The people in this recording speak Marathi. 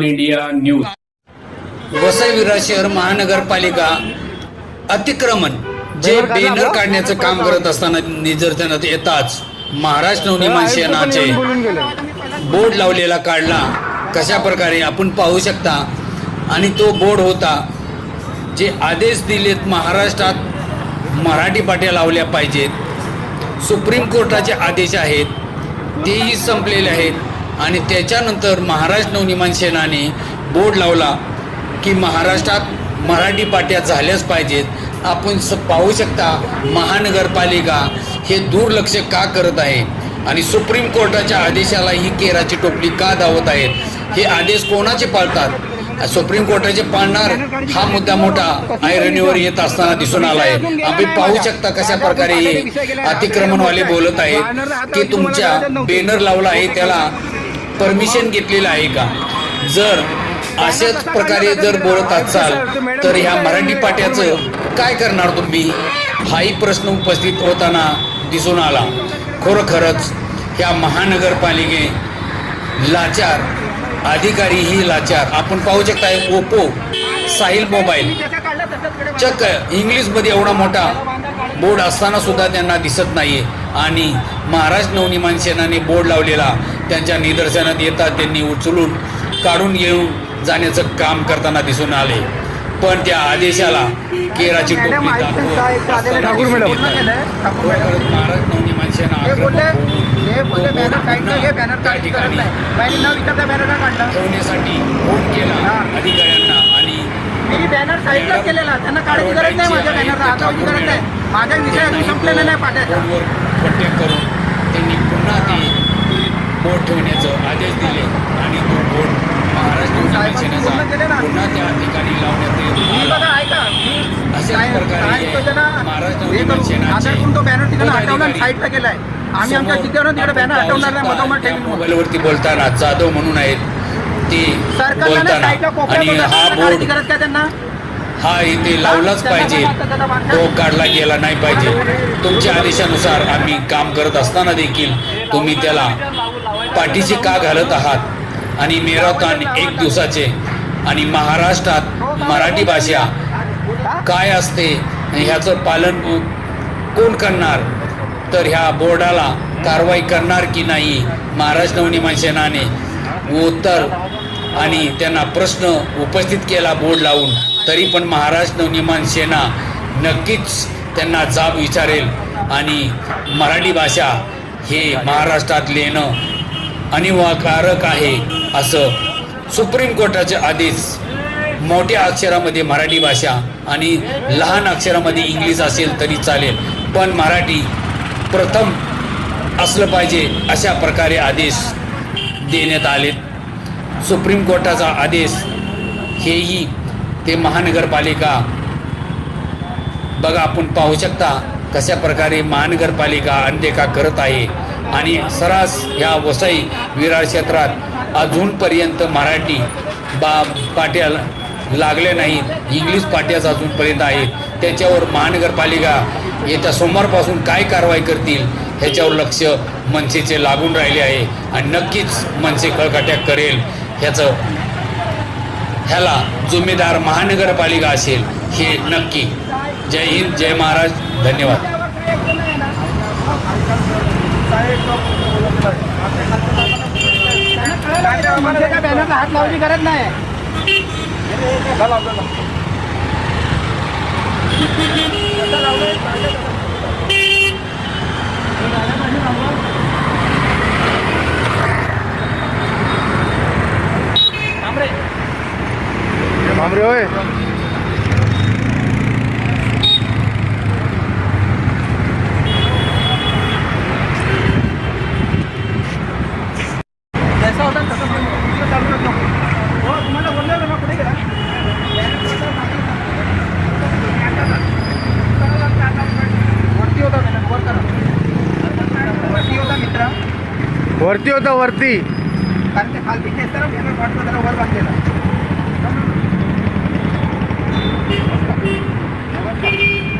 इंडिया न्यूज वसई विरार शहर महानगरपालिका अतिक्रमण जे बॅनर काढण्याचं काम करत असताना निदर्शनात येताच महाराष्ट्र नवनिर्माण सेनाचे बोर्ड लावलेला काढला. कशा प्रकारे आपण पाहू शकता? आणि तो बोर्ड होता जे आदेश दिलेत महाराष्ट्रात मराठी पाट्या लावल्या पाहिजेत. सुप्रीम कोर्टाचे आदेश आहेत. तेही संपलेले आहेत. आणि त्याच्यानंतर महाराष्ट्र नवनिर्माण सेनाने बोर्ड लावला की महाराष्ट्रात मराठी पाट्या झाल्याच पाहिजेत. आपण स पाहू शकता महानगरपालिका हे दुर्लक्ष का करत आहे? आणि सुप्रीम कोर्टाच्या आदेशाला ही केराची टोपली का धावत आहेत हे आदेश कोणाचे पाळतात? सुप्रीम कोर्टाचे पाळणार हा मुद्दा मोठा ऐरणीवर येत असताना दिसून आला आहे. आपण पाहू शकता कशा प्रकारे हे अतिक्रमणवाले बोलत आहेत की तुमच्या बॅनर लावला आहे त्याला परमिशन घेतलेलं आहे का? जर अशाच प्रकारे जर बोलत असाल तर ह्या मराठी पाट्याचं काय करणार तुम्ही? हाही प्रश्न उपस्थित होताना दिसून आला. खरोखरच ह्या महानगरपालिके लाचार अधिकारी ही लाचार. आपण पाहू शकता ओप्पो साहिल मोबाईल. चक्क इंग्लिशमध्ये एवढा मोठा बोर्ड असताना सुद्धा त्यांना दिसत नाहीये. आणि महाराष्ट्र नवनिर्माण सेनाने बोर्ड लावलेला. त्यांच्या निदर्शनात येतात त्यांनी उचलून काढून येऊन जाण्याचं काम करताना दिसून आले. पण त्या आदेशाला केराची टोपली महाराष्ट्र नवनिर्माण सेना ठेवण्यासाठी फोन केला. अधिकाऱ्यांना मी बॅनर साईडला केलेला. त्यांना काढायची गरज नाही माझ्या बॅनरला. हटवायची गरज नाही. माझा विषय अजून संपलेला नाही पाट्याचा करून त्यांनी पुन्हा ते बोर्ड ठेवण्याचं आदेश दिले आणि तो बोर्ड महाराष्ट्र पुन्हा त्या ठिकाणी लावण्यात ऐका. अशाच काय- प्रकारे तो बॅनर तिकडे हटवला साईडला गेलाय आम्ही आमच्या तिकडे बॅनर हटवणार नाही मधोमध मोबाईलवरती बोलताना जाधव म्हणून आहेत. ते सरकारला नाही बोलताना. आणि हा बोर्ड हा इथे लावलाच पाहिजे. तो काढला गेला नाही पाहिजे. तुमच्या आदेशानुसार आम्ही काम करत असताना देखील तुम्ही त्याला पाठीशी का घालत आहात? आणि मेराथॉन एक दिवसाचे. आणि महाराष्ट्रात मराठी भाषा काय असते? ह्याचं पालन कोण करणार? तर ह्या बोर्डाला कारवाई करणार की नाही? महाराष्ट्र नवनिर्माण सेनाने. उत्तर आणि त्यांना प्रश्न उपस्थित केला बोर्ड लावून. तरी पण महाराष्ट्र नवनिर्माण सेना नक्कीच त्यांना जाब विचारेल. आणि मराठी भाषा हे महाराष्ट्रात लिहिणं अनिवार्यकारक आहे असं सुप्रीम कोर्टाचे आदेश. मोठ्या अक्षरामध्ये मराठी भाषा आणि लहान अक्षरामध्ये इंग्लिश असेल तरी चालेल. पण मराठी प्रथम असलं पाहिजे अशा प्रकारे आदेश देण्यात आलेत. सुप्रीम कोर्टाचा आदेश हेही ते महानगरपालिका. बघा आपण पाहू शकता कशा प्रकारे महानगरपालिका अनदेखा करत आहे आणि सरास ह्या वसई विरार क्षेत्रात अजूनपर्यंत मराठी बा पाट्या लागल्या नाहीत इंग्लिश पाट्याच अजूनपर्यंत आहेत त्याच्यावर महानगरपालिका येत्या सोमवारपासून काय कारवाई करतील ह्याच्यावर लक्ष मनसेचे लागून राहिले आहे. आणि नक्कीच मनसे कळकाट्या करेल. ह्याचं ह्याला जुमेदार महानगरपालिका असेल हे नक्की. जय हिंद जय महाराज. धन्यवाद. बॅनरला हात लावली गरज नाही कुठे गेला वरती होता वरती होता मित्रा. वरती होता वरती. कारण ते खालती वर बांधलेला. Thank you.